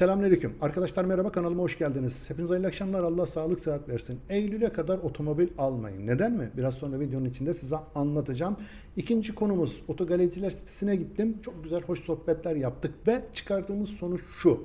Selamünaleyküm. Arkadaşlar merhaba kanalıma hoş geldiniz. Hepinize hayırlı akşamlar. Allah sağlık sıhhat versin. Eylül'e kadar otomobil almayın. Neden mi? Biraz sonra videonun içinde size anlatacağım. İkinci konumuz otogalericiler sitesine gittim. Çok güzel hoş sohbetler yaptık ve çıkardığımız sonuç şu.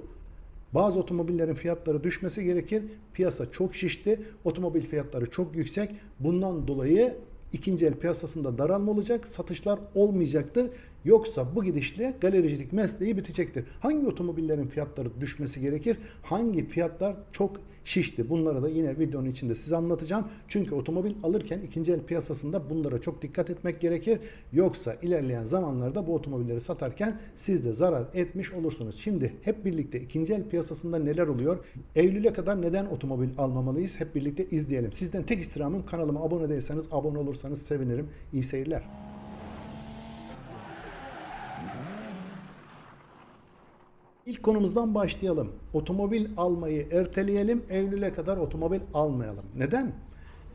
Bazı otomobillerin fiyatları düşmesi gerekir. Piyasa çok şişti. Otomobil fiyatları çok yüksek. Bundan dolayı ikinci el piyasasında daralma olacak, satışlar olmayacaktır. Yoksa bu gidişle galericilik mesleği bitecektir. Hangi otomobillerin fiyatları düşmesi gerekir? Hangi fiyatlar çok şişti? Bunları da yine videonun içinde size anlatacağım. Çünkü otomobil alırken ikinci el piyasasında bunlara çok dikkat etmek gerekir. Yoksa ilerleyen zamanlarda bu otomobilleri satarken siz de zarar etmiş olursunuz. Şimdi hep birlikte ikinci el piyasasında neler oluyor? Eylül'e kadar neden otomobil almamalıyız? Hep birlikte izleyelim. Sizden tek istirhamım kanalıma abone değilseniz abone olursanız sevinirim. İyi seyirler. İlk konumuzdan başlayalım. Otomobil almayı erteleyelim. Eylül'e kadar otomobil almayalım. Neden?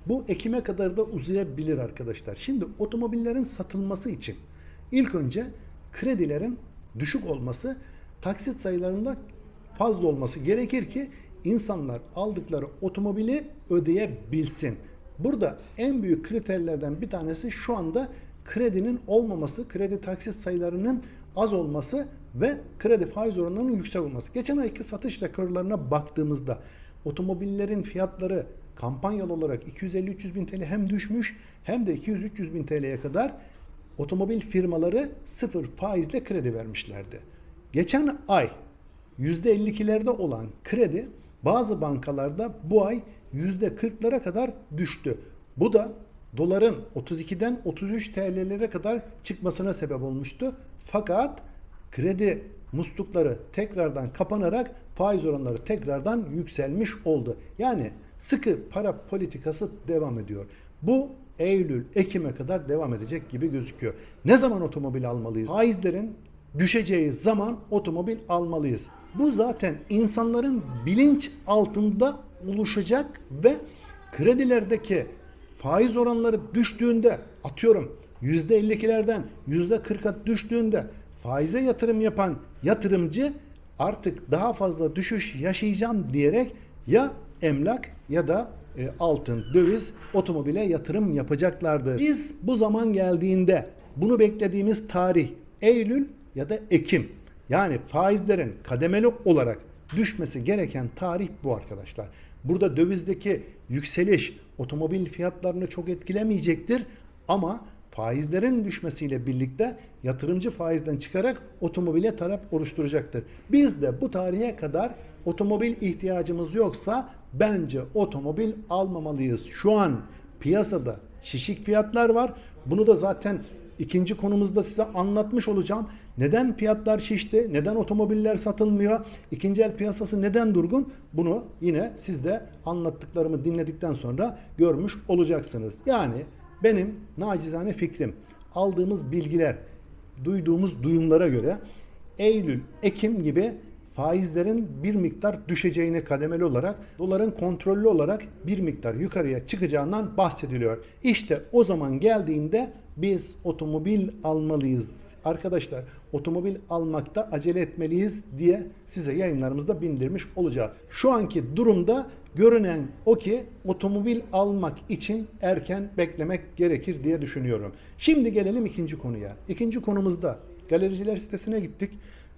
Bu Ekim'e kadar da uzayabilir arkadaşlar. Şimdi otomobillerin satılması için ilk önce kredilerin düşük olması, taksit sayılarında fazla olması gerekir ki insanlar aldıkları otomobili ödeyebilsin. Burada en büyük kriterlerden bir tanesi şu anda kredinin olmaması, kredi taksit sayılarının az olması ve kredi faiz oranlarının yüksek olması. Geçen ayki satış rekorlarına baktığımızda otomobillerin fiyatları kampanyalı olarak 250-300 bin TL hem düşmüş hem de 200-300 bin TL'ye kadar otomobil firmaları sıfır faizle kredi vermişlerdi. Geçen ay %52'lerde olan kredi bazı bankalarda bu ay %40'lara kadar düştü. Bu da doların 32'den 33 TL'lere kadar çıkmasına sebep olmuştu. Fakat kredi muslukları tekrardan kapanarak faiz oranları tekrardan yükselmiş oldu. Yani sıkı para politikası devam ediyor. Bu Eylül, Ekim'e kadar devam edecek gibi gözüküyor. Ne zaman otomobil almalıyız? Faizlerin düşeceği zaman otomobil almalıyız. Bu zaten insanların bilinç altında oluşacak ve kredilerdeki faiz oranları düştüğünde atıyorum %52'lerden %40'a düştüğünde faize yatırım yapan yatırımcı artık daha fazla düşüş yaşayacağım diyerek ya emlak ya da e, altın, döviz, otomobile yatırım yapacaklardır. Biz bu zaman geldiğinde bunu beklediğimiz tarih Eylül ya da Ekim. Yani faizlerin kademeli olarak düşmesi gereken tarih bu arkadaşlar. Burada dövizdeki yükseliş otomobil fiyatlarını çok etkilemeyecektir ama faizlerin düşmesiyle birlikte yatırımcı faizden çıkarak otomobile talep oluşturacaktır. Biz de bu tarihe kadar otomobil ihtiyacımız yoksa bence otomobil almamalıyız. Şu an piyasada şişik fiyatlar var. Bunu da zaten ikinci konumuzda size anlatmış olacağım. Neden fiyatlar şişti? Neden otomobiller satılmıyor? İkinci el piyasası neden durgun? Bunu yine siz de anlattıklarımı dinledikten sonra görmüş olacaksınız. Yani benim nacizane fikrim, aldığımız bilgiler, duyduğumuz duyumlara göre Eylül, Ekim gibi faizlerin bir miktar düşeceğini kademeli olarak doların kontrollü olarak bir miktar yukarıya çıkacağından bahsediliyor. İşte o zaman geldiğinde biz otomobil almalıyız. Arkadaşlar otomobil almakta acele etmeliyiz diye size yayınlarımızda bildirmiş olacağız. Şu anki durumda görünen o ki otomobil almak için erken beklemek gerekir diye düşünüyorum. Şimdi gelelim ikinci konuya. İkinci konumuzda galericiler sitesine gittik.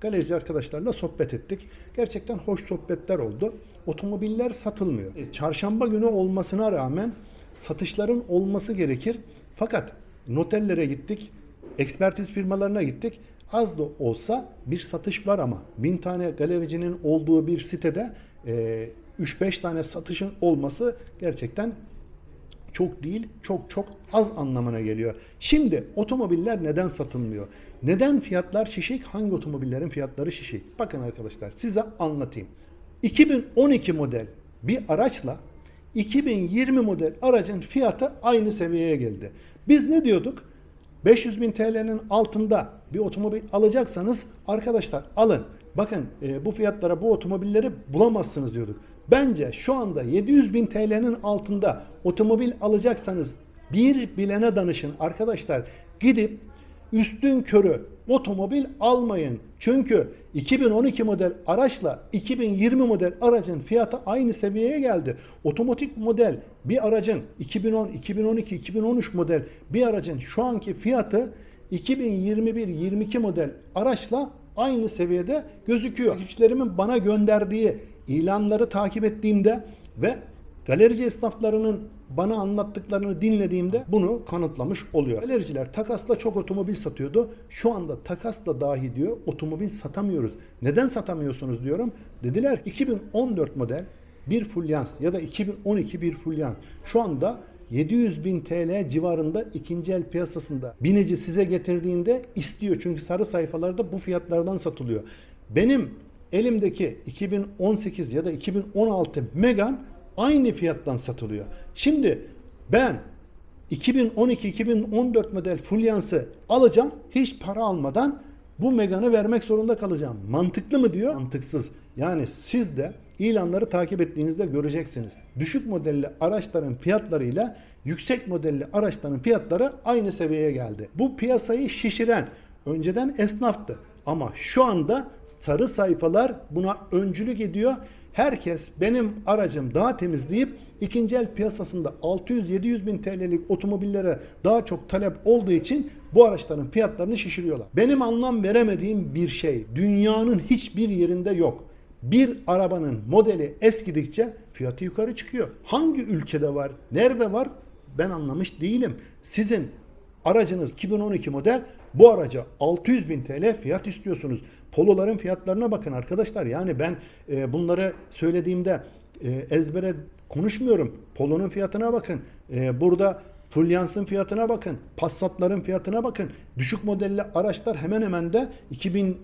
Galerici arkadaşlarla sohbet ettik. Gerçekten hoş sohbetler oldu. Otomobiller satılmıyor. E, Çarşamba günü olmasına rağmen satışların olması gerekir. Fakat noterlere gittik, ekspertiz firmalarına gittik. Az da olsa bir satış var ama bin tane galericinin olduğu bir sitede e, 3-5 tane satışın olması gerçekten çok değil, çok çok az anlamına geliyor. Şimdi otomobiller neden satılmıyor? Neden fiyatlar şişik? Hangi otomobillerin fiyatları şişik? Bakın arkadaşlar size anlatayım. 2012 model bir araçla 2020 model aracın fiyatı aynı seviyeye geldi. Biz ne diyorduk? 500 bin TL'nin altında bir otomobil alacaksanız arkadaşlar alın. Bakın e, bu fiyatlara bu otomobilleri bulamazsınız diyorduk. Bence şu anda 700 bin TL'nin altında otomobil alacaksanız bir bilene danışın arkadaşlar. Gidip üstün körü otomobil almayın. Çünkü 2012 model araçla 2020 model aracın fiyatı aynı seviyeye geldi. Otomatik model bir aracın 2010, 2012, 2013 model bir aracın şu anki fiyatı 2021-22 model araçla aynı seviyede gözüküyor. Takipçilerimin bana gönderdiği ilanları takip ettiğimde ve galerici esnaflarının bana anlattıklarını dinlediğimde bunu kanıtlamış oluyor. Galericiler takasla çok otomobil satıyordu. Şu anda takasla dahi diyor otomobil satamıyoruz. Neden satamıyorsunuz diyorum. Dediler 2014 model bir fulyans ya da 2012 bir fulyans. Şu anda 700 bin TL civarında ikinci el piyasasında. Binici size getirdiğinde istiyor. Çünkü sarı sayfalarda bu fiyatlardan satılıyor. Benim elimdeki 2018 ya da 2016 Megan aynı fiyattan satılıyor. Şimdi ben 2012-2014 model Fulyans'ı alacağım. Hiç para almadan bu Megan'ı vermek zorunda kalacağım. Mantıklı mı diyor? Mantıksız. Yani siz de ilanları takip ettiğinizde göreceksiniz. Düşük modelli araçların fiyatlarıyla yüksek modelli araçların fiyatları aynı seviyeye geldi. Bu piyasayı şişiren önceden esnaftı. Ama şu anda sarı sayfalar buna öncülük ediyor. Herkes benim aracım daha temiz deyip ikinci el piyasasında 600-700 bin TL'lik otomobillere daha çok talep olduğu için bu araçların fiyatlarını şişiriyorlar. Benim anlam veremediğim bir şey dünyanın hiçbir yerinde yok. Bir arabanın modeli eskidikçe fiyatı yukarı çıkıyor. Hangi ülkede var? Nerede var? Ben anlamış değilim. Sizin aracınız 2012 model bu araca 600 bin TL fiyat istiyorsunuz. Poloların fiyatlarına bakın arkadaşlar. Yani ben e, bunları söylediğimde e, ezbere konuşmuyorum. Polonun fiyatına bakın. E, burada Fulyans'ın fiyatına bakın. Passat'ların fiyatına bakın. Düşük modelli araçlar hemen hemen de 2000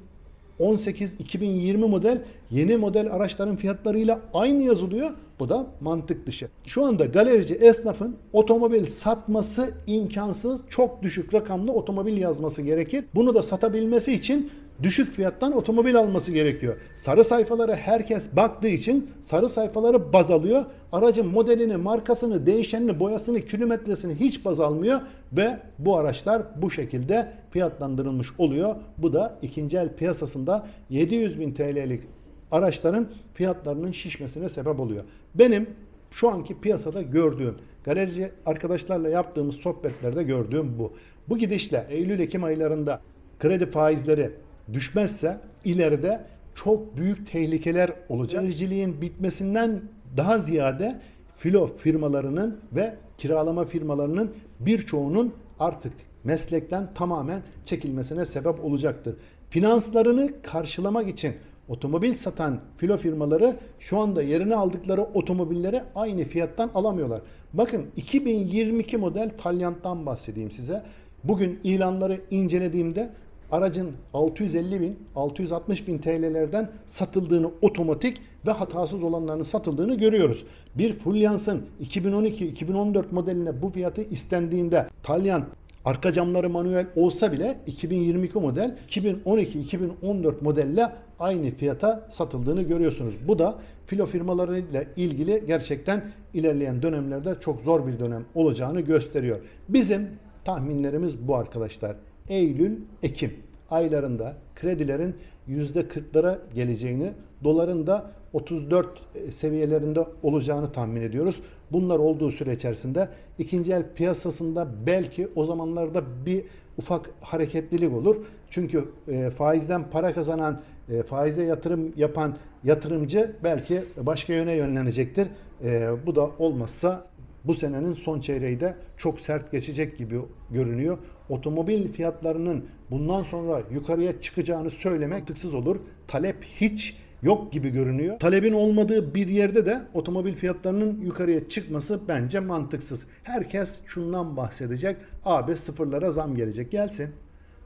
18-2020 model yeni model araçların fiyatlarıyla aynı yazılıyor. Bu da mantık dışı. Şu anda galerici esnafın otomobil satması imkansız. Çok düşük rakamlı otomobil yazması gerekir. Bunu da satabilmesi için düşük fiyattan otomobil alması gerekiyor. Sarı sayfalara herkes baktığı için sarı sayfaları baz alıyor. Aracın modelini, markasını, değişenini, boyasını, kilometresini hiç baz almıyor ve bu araçlar bu şekilde fiyatlandırılmış oluyor. Bu da ikinci el piyasasında 700 bin TL'lik araçların fiyatlarının şişmesine sebep oluyor. Benim şu anki piyasada gördüğüm, galerici arkadaşlarla yaptığımız sohbetlerde gördüğüm bu. Bu gidişle Eylül-Ekim aylarında kredi faizleri düşmezse ileride çok büyük tehlikeler olacak. Galericiliğin bitmesinden daha ziyade filo firmalarının ve kiralama firmalarının birçoğunun artık meslekten tamamen çekilmesine sebep olacaktır. Finanslarını karşılamak için otomobil satan filo firmaları şu anda yerine aldıkları otomobilleri aynı fiyattan alamıyorlar. Bakın 2022 model Talyant'tan bahsedeyim size. Bugün ilanları incelediğimde aracın 650 bin, 660 bin TL'lerden satıldığını otomatik ve hatasız olanlarının satıldığını görüyoruz. Bir Fulyans'ın 2012-2014 modeline bu fiyatı istendiğinde Talyan arka camları manuel olsa bile 2022 model 2012-2014 modelle aynı fiyata satıldığını görüyorsunuz. Bu da filo firmalarıyla ilgili gerçekten ilerleyen dönemlerde çok zor bir dönem olacağını gösteriyor. Bizim tahminlerimiz bu arkadaşlar. Eylül, Ekim aylarında kredilerin %40'lara geleceğini, doların da 34 seviyelerinde olacağını tahmin ediyoruz. Bunlar olduğu süre içerisinde ikinci el piyasasında belki o zamanlarda bir ufak hareketlilik olur. Çünkü e, faizden para kazanan, e, faize yatırım yapan yatırımcı belki başka yöne yönlenecektir. E, bu da olmazsa bu senenin son çeyreği de çok sert geçecek gibi görünüyor. Otomobil fiyatlarının bundan sonra yukarıya çıkacağını söylemek tıksız olur. Talep hiç yok gibi görünüyor. Talebin olmadığı bir yerde de otomobil fiyatlarının yukarıya çıkması bence mantıksız. Herkes şundan bahsedecek. Abi sıfırlara zam gelecek. Gelsin.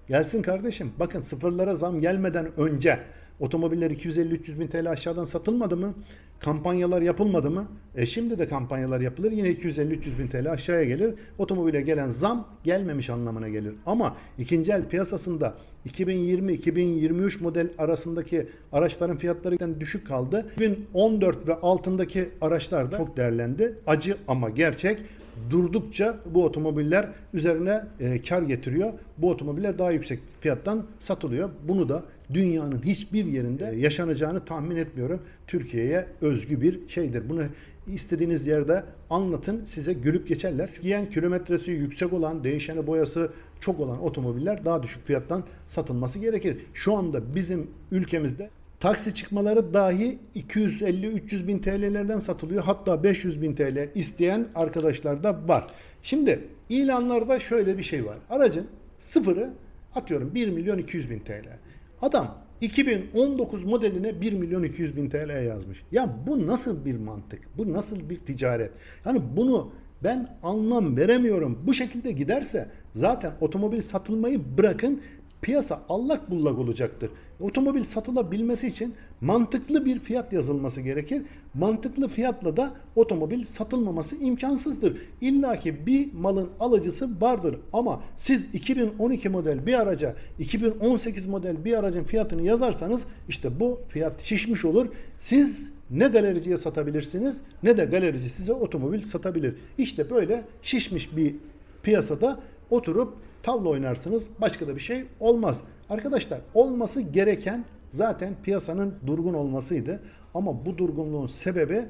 Gelsin kardeşim. Bakın sıfırlara zam gelmeden önce otomobiller 250-300 bin TL aşağıdan satılmadı mı? Kampanyalar yapılmadı mı? E şimdi de kampanyalar yapılır. Yine 250-300 bin TL aşağıya gelir. Otomobile gelen zam gelmemiş anlamına gelir. Ama ikinci el piyasasında 2020-2023 model arasındaki araçların fiyatları düşük kaldı. 2014 ve altındaki araçlar da çok değerlendi. Acı ama gerçek. Durdukça bu otomobiller üzerine e, kar getiriyor. Bu otomobiller daha yüksek fiyattan satılıyor. Bunu da dünyanın hiçbir yerinde yaşanacağını tahmin etmiyorum. Türkiye'ye özgü bir şeydir. Bunu istediğiniz yerde anlatın size gülüp geçerler. Skiyen kilometresi yüksek olan, değişeni boyası çok olan otomobiller daha düşük fiyattan satılması gerekir. Şu anda bizim ülkemizde Taksi çıkmaları dahi 250-300 bin TL'lerden satılıyor. Hatta 500 bin TL isteyen arkadaşlar da var. Şimdi ilanlarda şöyle bir şey var. Aracın sıfırı atıyorum 1 milyon 200 bin TL. Adam 2019 modeline 1 milyon 200 bin TL yazmış. Ya bu nasıl bir mantık? Bu nasıl bir ticaret? Yani bunu ben anlam veremiyorum. Bu şekilde giderse zaten otomobil satılmayı bırakın piyasa allak bullak olacaktır. Otomobil satılabilmesi için mantıklı bir fiyat yazılması gerekir. Mantıklı fiyatla da otomobil satılmaması imkansızdır. İlla ki bir malın alıcısı vardır ama siz 2012 model bir araca 2018 model bir aracın fiyatını yazarsanız işte bu fiyat şişmiş olur. Siz ne galericiye satabilirsiniz ne de galerici size otomobil satabilir. İşte böyle şişmiş bir piyasada oturup tavla oynarsınız. Başka da bir şey olmaz. Arkadaşlar olması gereken zaten piyasanın durgun olmasıydı. Ama bu durgunluğun sebebi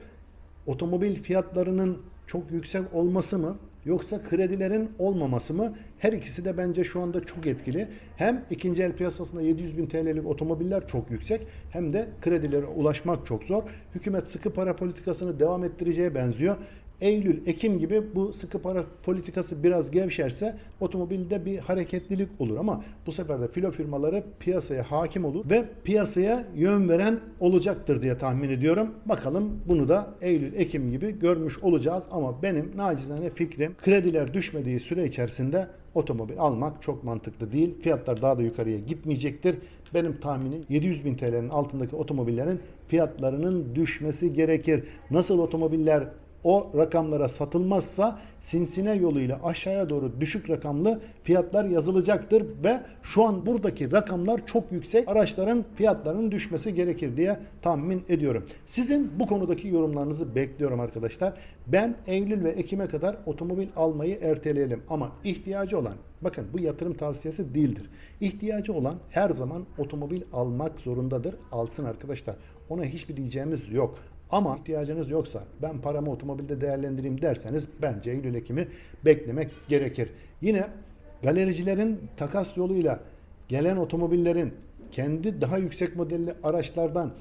otomobil fiyatlarının çok yüksek olması mı yoksa kredilerin olmaması mı? Her ikisi de bence şu anda çok etkili. Hem ikinci el piyasasında 700 bin TL'lik otomobiller çok yüksek hem de kredilere ulaşmak çok zor. Hükümet sıkı para politikasını devam ettireceğe benziyor. Eylül, Ekim gibi bu sıkı para politikası biraz gevşerse otomobilde bir hareketlilik olur ama bu sefer de filo firmaları piyasaya hakim olur ve piyasaya yön veren olacaktır diye tahmin ediyorum. Bakalım bunu da Eylül, Ekim gibi görmüş olacağız ama benim nacizane fikrim krediler düşmediği süre içerisinde otomobil almak çok mantıklı değil. Fiyatlar daha da yukarıya gitmeyecektir. Benim tahminim 700 bin TL'nin altındaki otomobillerin fiyatlarının düşmesi gerekir. Nasıl otomobiller o rakamlara satılmazsa sinsine yoluyla aşağıya doğru düşük rakamlı fiyatlar yazılacaktır ve şu an buradaki rakamlar çok yüksek. Araçların fiyatlarının düşmesi gerekir diye tahmin ediyorum. Sizin bu konudaki yorumlarınızı bekliyorum arkadaşlar. Ben Eylül ve Ekim'e kadar otomobil almayı erteleyelim ama ihtiyacı olan Bakın bu yatırım tavsiyesi değildir. İhtiyacı olan her zaman otomobil almak zorundadır. Alsın arkadaşlar. Ona hiçbir diyeceğimiz yok. Ama ihtiyacınız yoksa ben paramı otomobilde değerlendireyim derseniz bence Eylül Ekim'i beklemek gerekir. Yine galericilerin takas yoluyla gelen otomobillerin kendi daha yüksek modelli araçlardan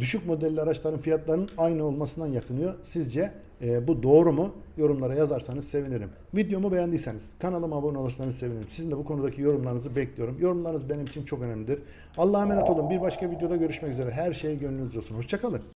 düşük modelli araçların fiyatlarının aynı olmasından yakınıyor. Sizce e, bu doğru mu? Yorumlara yazarsanız sevinirim. Videomu beğendiyseniz kanalıma abone olursanız sevinirim. Sizin de bu konudaki yorumlarınızı bekliyorum. Yorumlarınız benim için çok önemlidir. Allah'a emanet olun. Bir başka videoda görüşmek üzere. Her şey gönlünüzce olsun. Hoşçakalın.